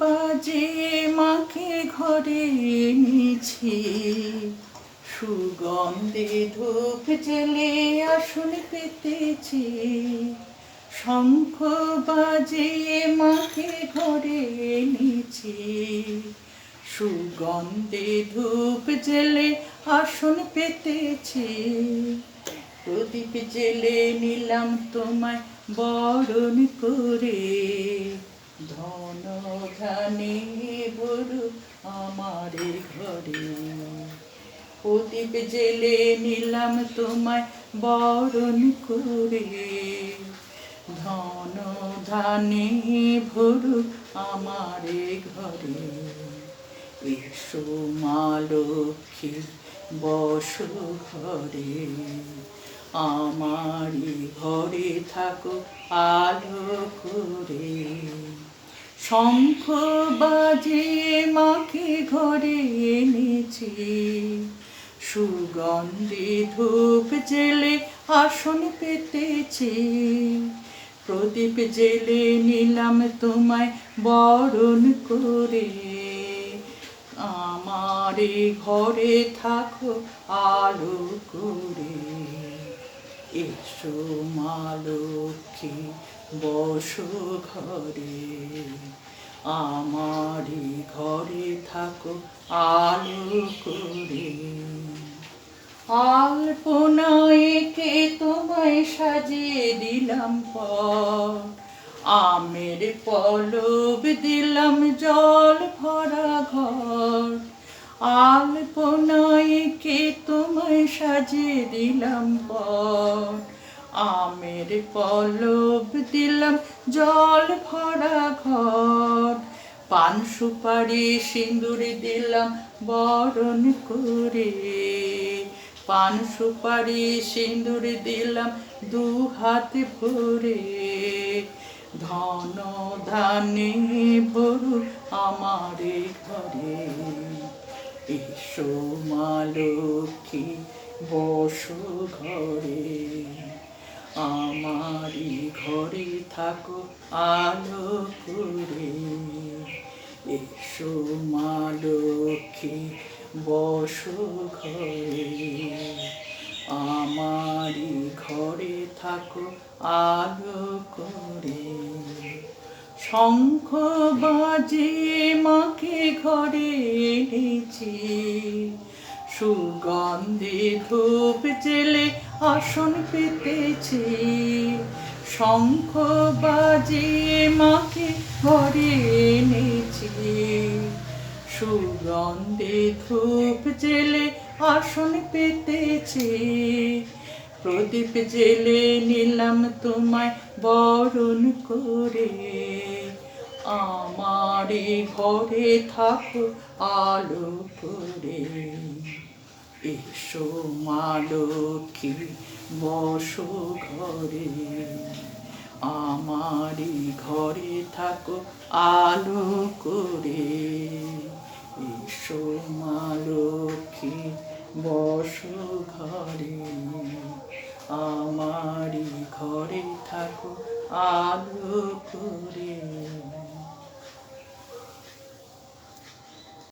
বাজে মাকে ঘরে মিছে সুগন্ধে ধূপ জেলে আসন পেতেছি। শঙ্খ বাজে মাকে ঘরে নিচে সুগন্ধে ধূপ জেলে আসন পেতেছি। প্রদীপ জেলে নিলাম তোমায় বরণ করে ধন ধানে ভরু আমারে ঘরে। প্রদীপ জেলে নিলাম তোমায় বরণ করে। ধন ধানে ভরু আমারে ঘরে। এসো মা লক্ষ্মী বস ঘরে। আমারই ঘরে থাকো আলো শঙ্খ বাজে মাকে ঘরে এনেছি। সুগন্ধি ধূপ জেলে আসন পেতেছি। প্রদীপ জেলে নিলাম তোমায় বরণ করে। আমারে ঘরে থাকো, আলো করে। এসো মা লক্ষ্মী বসো ঘরে, আমারই ঘরে থাকো আলো করে। আলপনায় কে তোমায় সাজিয়ে দিলাম পর আমের পলব দিলাম জল ভরা ঘর। আলপনায় কে তোমায় সাজিয়ে দিলাম পর আমের পলব দিলাম জল ভরা ঘর। পান সুপারি সিঁদুর দিলাম বরণ করে। পান সুপারি সিঁদুর দিলাম দু হাত ভরে। ধন ধানে ভরু আমারে ঘরে। এসো মা লক্ষ্মী, বসো ঘরে। আমারই ঘরে থাকো, আলো করে। এসো মা লক্ষ্মী, বসো ঘরে। আমারই ঘরে থাকো, আলো করে। শঙ্খ বাজে মাকে ঘরে এনেছি। সুগন্ধে ধূপ জেলে আসন পেতেছি। শঙ্খ বাজিয়ে মাকে ঘরে এনেছি। সুগন্ধে ধূপ জেলে আসন পেতেছি। প্রদীপ জেলে নিলাম তোমায় বরণ করে। আমারে ঘরে থাকো আলো করে। এসো মা লক্ষ্মী বসো ঘরে। আমারই ঘরে থাকো, আলো করে। এসো মা লক্ষ্মী বসো ঘরে। আমারই ঘরে থাকো, আলো করে।